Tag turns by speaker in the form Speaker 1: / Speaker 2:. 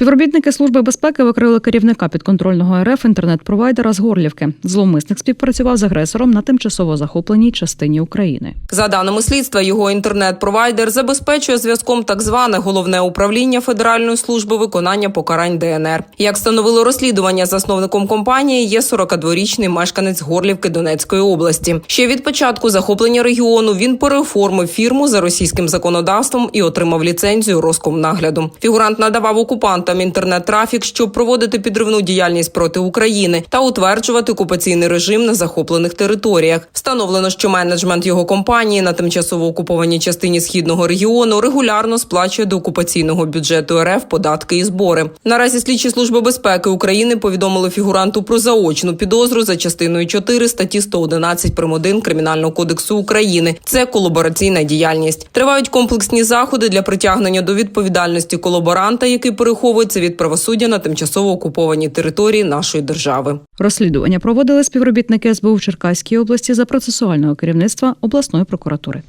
Speaker 1: Співробітники служби безпеки викрили керівника підконтрольного РФ інтернет-провайдера з Горлівки. Зловмисник співпрацював з агресором на тимчасово захопленій частині України.
Speaker 2: За даними слідства, його інтернет-провайдер забезпечує зв'язком так зване головне управління Федеральної служби виконання покарань ДНР. Як встановило розслідування, засновником компанії є 42-річний мешканець Горлівки Донецької області. Ще від початку захоплення регіону він переоформив фірму за російським законодавством і отримав ліцензію Роскомнагляду. Фігурант надавав окупантам інтернет-трафік, щоб проводити підривну діяльність проти України та утверджувати окупаційний режим на захоплених територіях. Встановлено, що менеджмент його компанії на тимчасово окупованій частині східного регіону регулярно сплачує до окупаційного бюджету РФ податки і збори. Наразі слідчі служби безпеки України повідомили фігуранту про заочну підозру за частиною 4 статті 111 прим. 1 Кримінального кодексу України. Це колабораційна діяльність. Тривають комплексні заходи для притягнення до відповідальності колаборанта, який переховується від правосуддя на тимчасово окупованій території нашої держави.
Speaker 1: Розслідування проводили співробітники СБУ в Черкаській області за процесуального керівництва обласної прокуратури.